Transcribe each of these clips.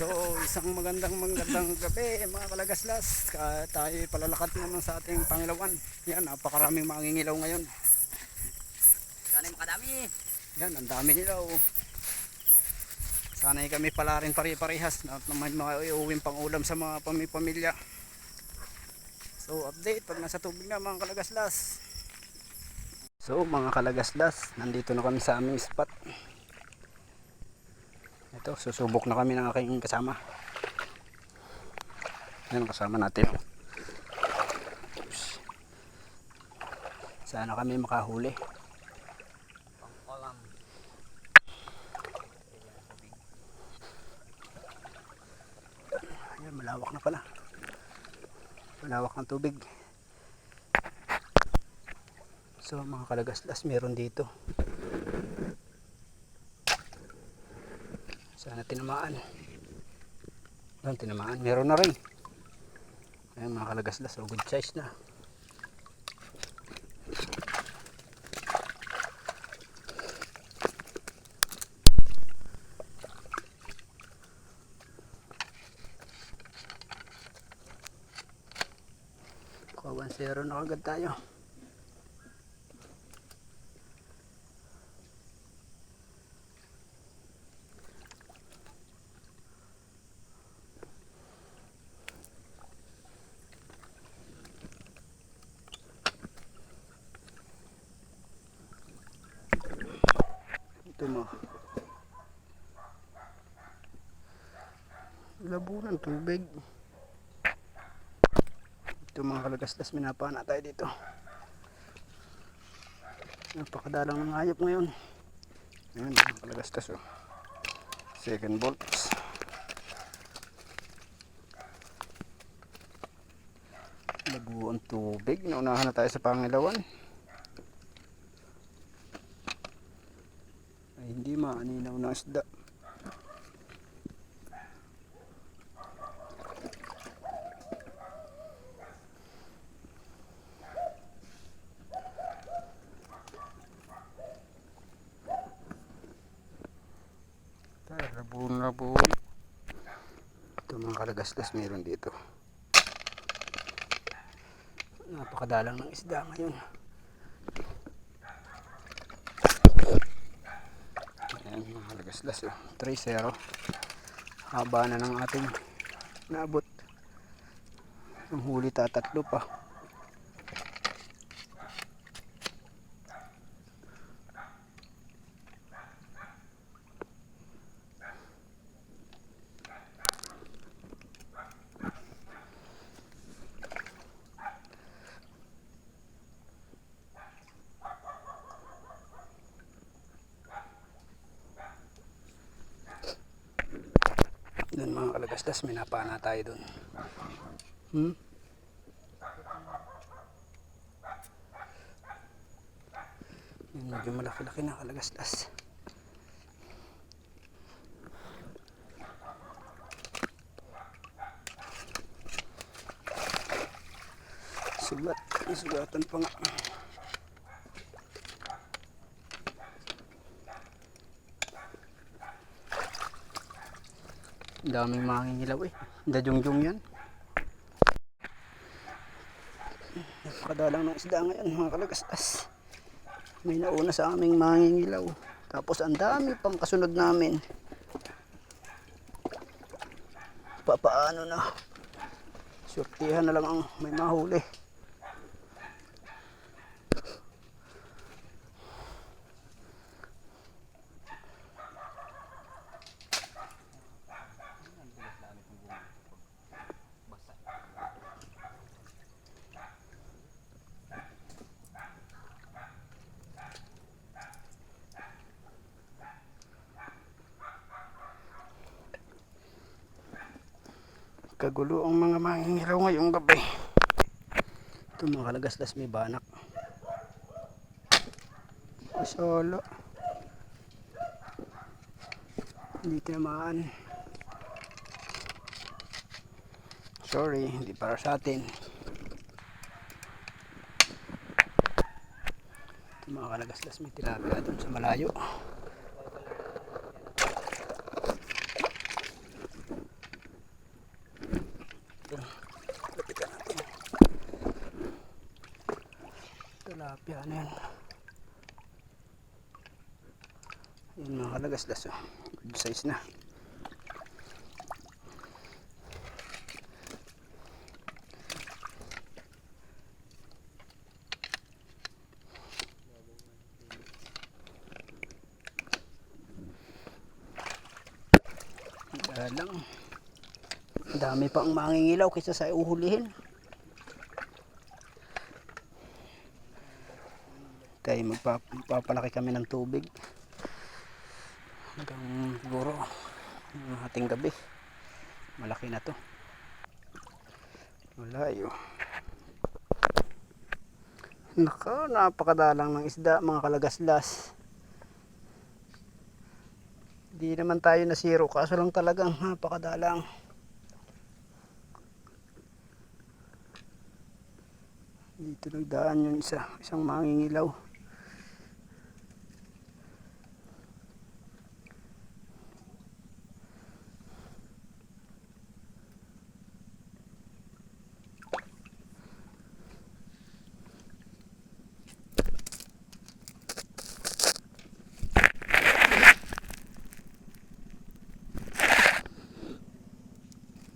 So, isang magandang magandang gabi mga kalagaslas. Ka- tayo palalakad naman sa ating Pangilawan. Yan, napakaraming mangingilaw ngayon. Sana yung makadami. Yan, ang dami nila oh. Sana'y kami pala rin pare-parehas na na may mga iuwing pang ulam sa mga pamilya. So, update pag nasa tubig na mga kalagaslas. So, mga kalagaslas, nandito na kami sa aming spot. Ito, susubok na kami ng aking kasama. Yan, kasama natin. Oops. Sana kami makahuli. Ayan, malawak na pala. Malawak ng tubig. So, mga kalagaslas, meron dito. Sana tinamaan. Doon, tinamaan. Meron na rin. Ayan, mga kalagaslas, so good size na. Kawan zero na agad tayo. Ito mo. Labo ng tubig. Ito mga kalagaslas, minapana tayo dito. Napakadalang ng hayop ngayon. Ayan, mga kalagaslas oh. Second bolts. Labo ang tubig. Naunahan na tayo sa pangilawan. Ay, hindi na isda. Tayo, labun, labun. Ito mga kalagaslas meron dito. Napakadalang ng isda ngayon. Kalagaslas. Oh. 3-0. Haba na ng ating naabot. Ang huli tatatlo pa. Doon mga kalagaslas, may napana tayo doon. Hmm? Yan, medyo malaki-laki na kalagaslas. Sugat, may sugatan pa nga. Daming mangingilaw eh. Dadyong-dyong yan. Napakadalang ng isda ngayon mga kalagastas. May nauna sa aming mangingilaw. Tapos ang dami pang kasunod namin. Papaano na. Surtihan na lang ang may mahuli. Kagulo ang mga mangingilaw ngayong gabi. Ito mga kalagaslas may banak. Solo. Hindi tinamaan. Sorry, hindi para sa atin. Ito mga kalagaslas may tilapia doon sa malayo. tilapia ano yan kalagaslas oh. good size na Galang. Dami pang mangingilaw kaysa sa uhulihin. Magpa- magpapalaki kami ng tubig. Hanggang siguro ng ating gabi. Malaki na to. Malayo. Naka, napakadalang ng isda mga kalagaslas. Di naman tayo na zero kaso lang talagang napakadalang. Dito nagdaan yung isa, isang mangingilaw.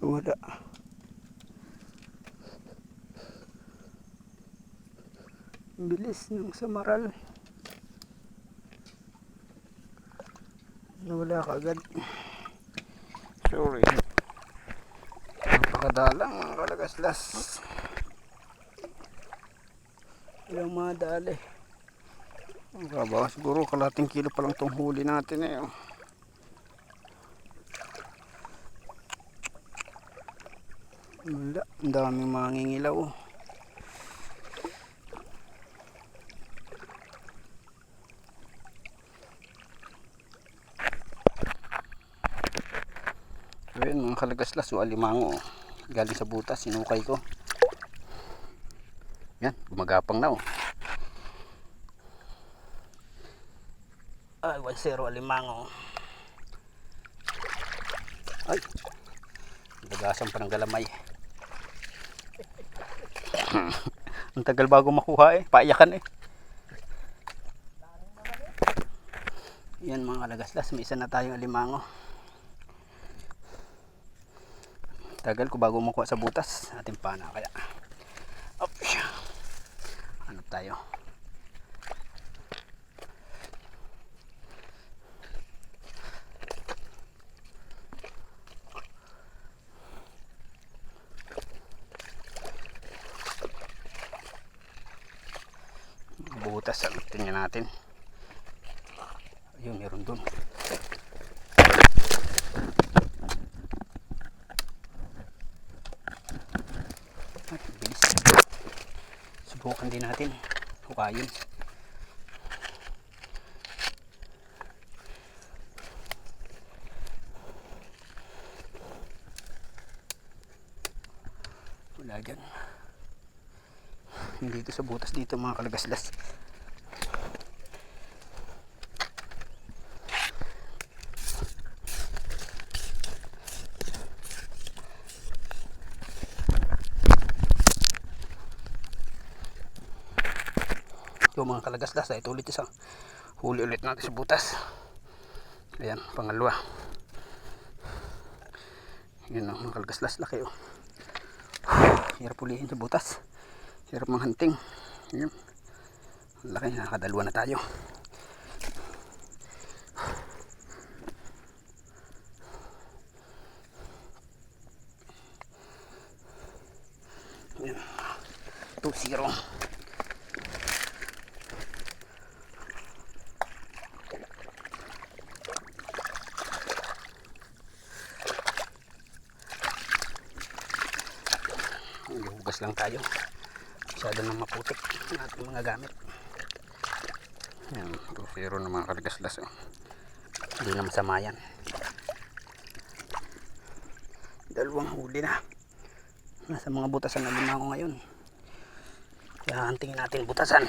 Wala. Bilis ng samaral. Nawala ka agad. Sorry. Napakadalang mga kalagaslas. Ilang mga dali. Ang kaba, siguro kalating kilo pa lang itong huli natin eh. oh. Wala, ang daming mangingilaw. oh. So yun mga kalagaslas, so alimango. oh. Galing sa butas, sinukay ko. Yan, gumagapang na oh. Ay, 1-0 alimango. Ay, Dagasan pa ng galamay. Ang tagal bago makuha eh. Paiyakan eh. Yan mga kalagaslas. May isa na tayong alimango. Tagal ko bago makuha sa butas. Ating pana kaya. Up. Hanap tayo. Butas sa tingnan natin. Ayun meron dun. At bilis. Subukan din natin. Hukayin wala dyan dito sa butas dito mga kalagaslas. Yung mga kalagaslas ay ulit isang huli ulit natin sa butas. Ayan pangalawa yun ang mga kalagaslas laki oh. Hirap ulihin sa butas hirap manghunting yun Ang laki nakakadalwa na tayo Ayan. 2-0 Hugas lang tayo. Masyado nang maputik ang ating mga gamit. Yan, 2-0 na mga kargaslas. Oh. Hindi na masama yan. Dalawang huli na. Nasa mga butasan na lima ko ngayon. Kaya hantingin natin butasan.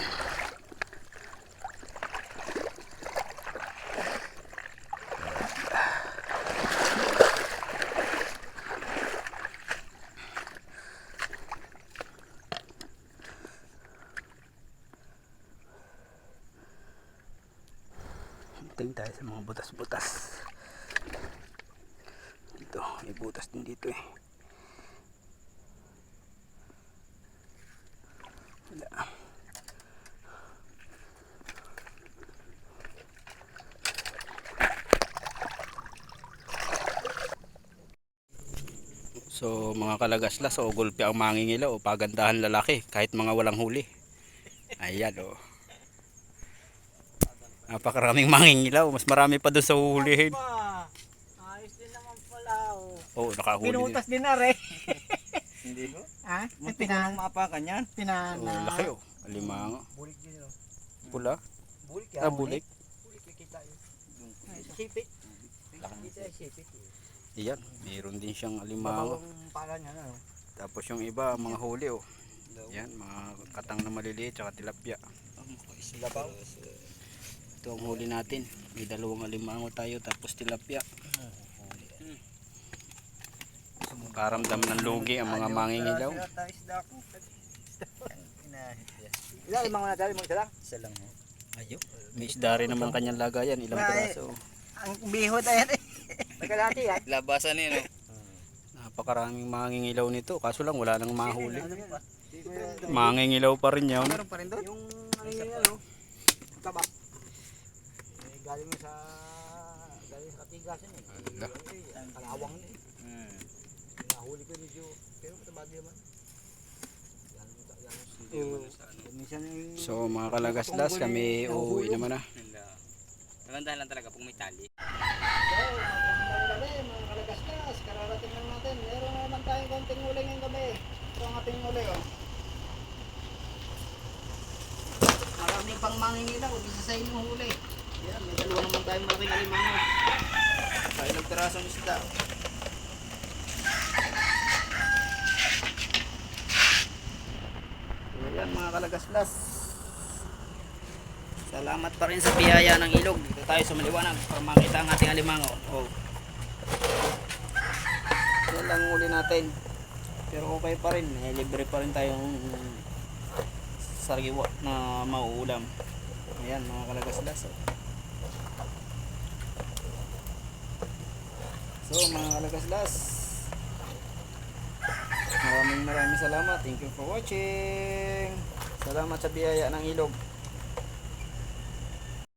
Tingin tayo sa mga butas-butas. Dito, may butas din dito eh. Wala. So mga kalagaslas o gulpi ang mangingilaw o pagandahan lalaki kahit mga walang huli. Ayan o. Napakaraming mangingilaw. Mas marami pa doon sa huhulihin. Pa, ayos din naman pala oh. Oo, oh, nakahuli din. Pinutas din na rin. Hindi ko. ha? Muntik ko nang maapakan yan. Pinana. Oh, laki oh. Alimango. Bulik din oh. Pula. Bulik Ah, bulik. Bulik nakita yun. Sipit. Sipit eh. Iyan, mayroon din siyang alimango. Mabawang pala niya na oh. Tapos yung iba, mga huli oh. Yan, mga katang na maliliit tsaka tilapia. Labaw. Ito ang huli natin. May dalawang alimango tayo tapos tilapia. Karamdam ng lugi ang mga mangingilaw. Isda ko. Ilan limang na mo isa lang? Isa lang mo. Ayo. May isda rin naman kanyang lagayan. Ilang piraso. Ang bihot ayan eh. Nagkalati yan. Labasan yun eh. Napakaraming mangingilaw nito. Kaso lang wala nang mahuli. Ano? Mangingilaw pa rin yun. Meron pa rin doon? Yung yun ano? Taba. Eh, galing sa galing sa katigasan eh. Ala. Eh, Ang kalawang na eh. Hmm. Nahuli ko medyo pero mataba din naman. Ano. Eh, So mga kalagaslas kami uuwi naman na. Nalandahan lang talaga kung may tali. So, gabi mga kalagaslas. Kararating lang natin. Meron na naman tayong konting huli ngayong gabi. Ito ang ating huli oh. Marami pang mangingilaw. Isa sa inyong huli. Yan, may dalawa naman tayong malaking alimango. Tayo nagtirasong isda. So yan mga kalagaslas. Salamat pa rin sa biyaya ng ilog. Dito tayo sa maliwanag para makita ang ating alimango. Oh. Yan lang uli natin. Pero okay pa rin. Eh, libre pa rin tayong sariwa na mauulam. Ayan mga kalagaslas. Oh. So mga kalagaslas. Maraming maraming salamat. Thank you for watching. Salamat sa biyaya ng ilog.